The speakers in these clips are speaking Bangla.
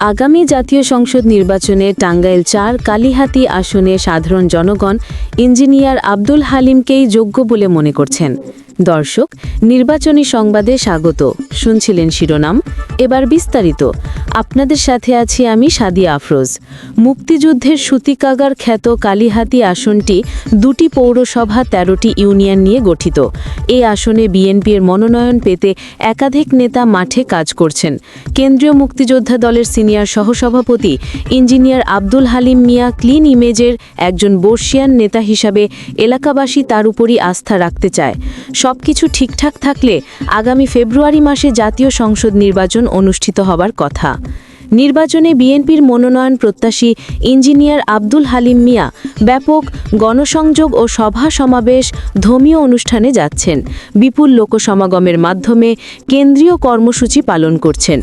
আগামী জাতীয় সংসদ নির্বাচনে টাঙ্গাইল চার, কালিহাতি আসনে সাধারণ জনগণ, ইঞ্জিনিয়ার আব্দুল হালিমকেই যোগ্য বলে মনে করছেন। দর্শক, নির্বাচনী সংবাদে স্বাগত। শুনছিলেন শিরোনাম এবার বিস্তারিত। আপনাদের সাথে আছি আমি সাদিয়া আফরোজ। মুক্তিযুদ্ধের সুতিকাগার খ্যাত কালিহাতি আসনটি দুটি পৌরসভা, তেরোটি ইউনিয়ন নিয়ে গঠিত। এই আসনে বিএনপির মনোনয়ন পেতে একাধিক নেতা মাঠে কাজ করছেন। কেন্দ্রীয় মুক্তিযোদ্ধা দলের সিনিয়র সহসভাপতি ইঞ্জিনিয়ার আব্দুল হালিম মিয়া ক্লিন ইমেজের একজন বর্ষিয়ান নেতা হিসাবে এলাকাবাসী তার উপরই আস্থা রাখতে চায়। সবকিছু ঠিকঠাক থাকলে আগামী ফেব্রুয়ারি মাসে জাতীয় সংসদ নির্বাচন অনুষ্ঠিত হবার কথা। নির্বাচনে বিএনপির মনোনয়ন প্রত্যাশী ইঞ্জিনিয়ার আব্দুল হালিম মিয়া ব্যাপক গণসংযোগ ও সভা সমাবেশ ধর্মীয় অনুষ্ঠানে যাচ্ছেন। বিপুল লোকসমাগমের মাধ্যমে কেন্দ্রীয় কর্মসূচি পালন করছেন।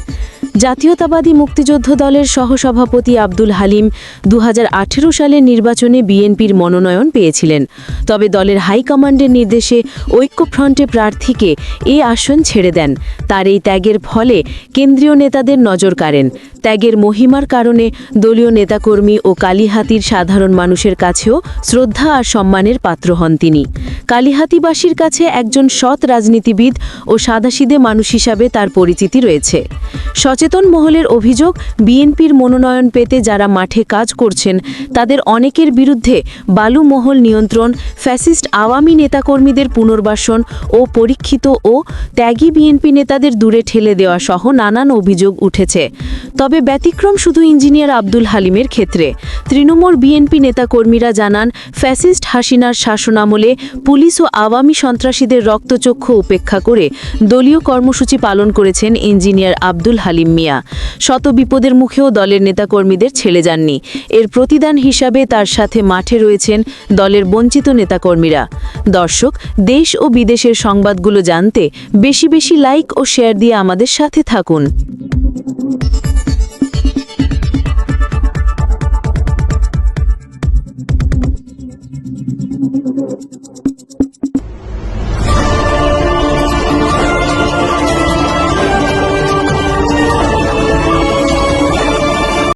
জাতীয়তাবাদী মুক্তিযুদ্ধ দলের সহসভাপতি আব্দুল হালিম দু হাজার আঠেরো সালের নির্বাচনে বিএনপির মনোনয়ন পেয়েছিলেন। তবে দলের হাইকমান্ডের নির্দেশে ঐক্যফ্রন্টে প্রার্থীকে এ আসন ছেড়ে দেন। তার এই ত্যাগের ফলে কেন্দ্রীয় নেতাদের নজর কাড়েন। ত্যাগের মহিমার কারণে দলীয় নেতাকর্মী ও কালীহাতির সাধারণ মানুষের কাছেও শ্রদ্ধা আর সম্মানের পাত্র হন তিনি। কালীহাতিবাসীর কাছে একজন সৎ রাজনীতিবিদ ও সাদাসিদে মানুষ হিসাবে তার পরিচিতি রয়েছে। সচেতন মহলের অভিযোগ, বিএনপির মনোনয়ন পেতে যারা মাঠে কাজ করছেন, তাদের অনেকের বিরুদ্ধে বালু মহল নিয়ন্ত্রণ, ফ্যাসিস্ট আওয়ামী নেতাকর্মীদের পুনর্বাসন ও পরীক্ষিত ও ত্যাগী বিএনপি নেতাদের দূরে ঠেলে দেওয়া সহ নানান অভিযোগ উঠেছে। তবে ব্যতিক্রম শুধু ইঞ্জিনিয়ার আব্দুল হালিমের ক্ষেত্রে। তৃণমূল বিএনপি নেতাকর্মীরা জানান, ফ্যাসিস্ট হাসিনার শাসনামলে পুলিশ ও আওয়ামী সন্ত্রাসীদের রক্তচক্ষু উপেক্ষা করে দলীয় কর্মসূচি পালন করেছেন ইঞ্জিনিয়ার আব্দুল হালিম। মিয়া। শত বিপদের মুখেও দলের নেতাকর্মীদের ছেড়ে যাননি। এর প্রতিদান হিসাবে তার সাথে মাঠে রয়েছেন দলের বঞ্চিত নেতাকর্মীরা। দর্শক, দেশ ও বিদেশের সংবাদগুলো জানতে বেশি বেশি লাইক ও শেয়ার দিয়ে আমাদের সাথে থাকুন।